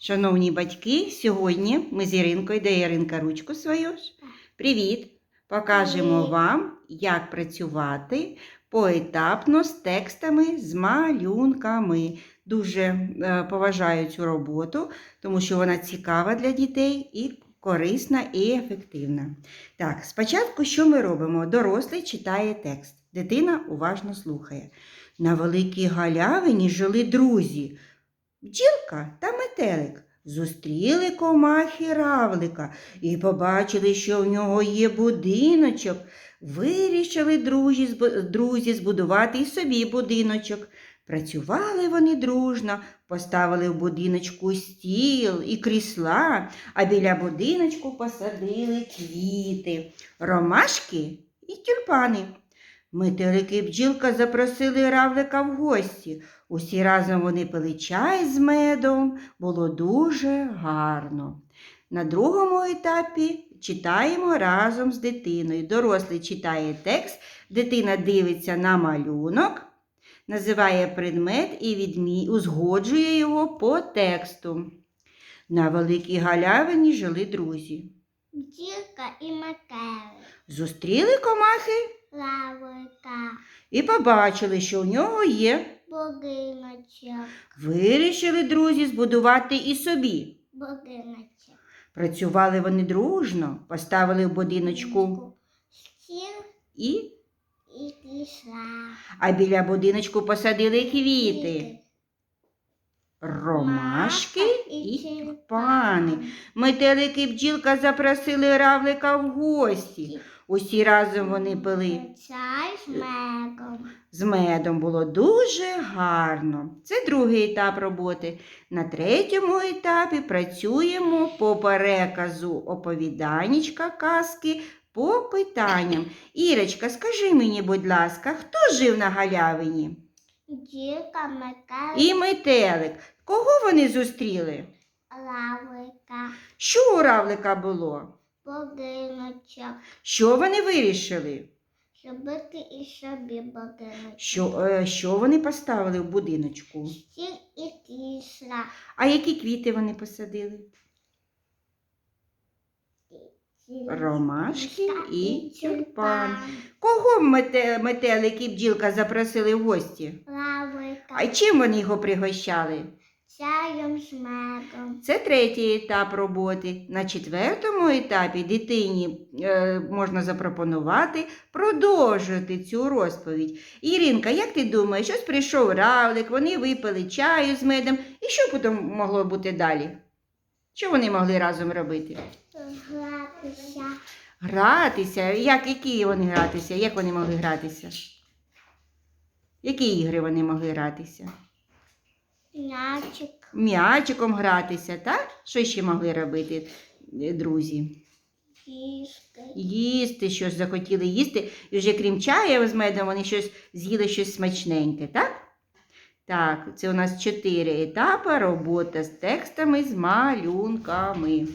Шановні батьки, сьогодні ми з Іринкою, де Іринка ручку свою ж. Привіт! Покажемо Привіт. вам, як працювати поетапно з текстами, з малюнками. Дуже е, поважаю цю роботу, тому що вона цікава для дітей і корисна і ефективна. Так, спочатку що ми робимо? Дорослий читає текст. Дитина уважно слухає. На великій галявині жили друзі. Бджілка та метелик зустріли комахи равлика і побачили, що в нього є будиночок. Вирішили друзі, друзі збудувати і собі будиночок. Працювали вони дружно, поставили в будиночку стіл і крісла, а біля будиночку посадили квіти, ромашки і тюльпани. Метелики і бджілка запросили равлика в гості. Усі разом вони пили чай з медом, було дуже гарно. На другому етапі читаємо разом з дитиною. Дорослий читає текст, дитина дивиться на малюнок, називає предмет і відмі... узгоджує його по тексту. На великій галявині жили друзі. Бджілка і метелик, Зустріли комахи лавика, і побачили, що у нього є. будиночок, Вирішили друзі збудувати і собі. будиночок. Працювали вони дружно, поставили в будиночку Стіл і, і крісла. а біля будиночку посадили квіти, ромашки і тюльпани. Метелики бджілка запросили равлика в гості. Усі разом вони пили. Чай з медом. З медом було дуже гарно. Це другий етап роботи. На третьому етапі працюємо по переказу оповіданічка казки по питанням. Ірочка, скажи мені, будь ласка, хто жив на галявині? Бджілка, метелик, І метелик. Кого вони зустріли? лавика, Що у равлика було? Будиночок. Що вони вирішили? Зробити і собі будиночок. Що, е, що вони поставили в будиночку? Стіл і крісла. А які квіти вони посадили? Ромашки і тюльпан. Кого мете, метелик і бджілка запросили в гості? Лавика. А чим вони його пригощали? Чаєм з медом. Це третій етап роботи. На четвертому етапі дитині е, можна запропонувати продовжити цю розповідь. Іринка, як ти думаєш, ось прийшов равлик, вони випили чаю з медом. І що потім могло бути далі? Що вони могли разом робити? Гратися. Гратися. Як, які вони гратися? Як вони могли гратися? Які ігри вони могли гратися? М'ячик. М'ячиком гратися, так? Що ще могли робити е, друзі? Їсти. Їсти, щось захотіли їсти. І вже крім чаю з медом, вони щось з'їли щось смачненьке, так? Так, це у нас чотири етапи робота з текстами, з малюнками.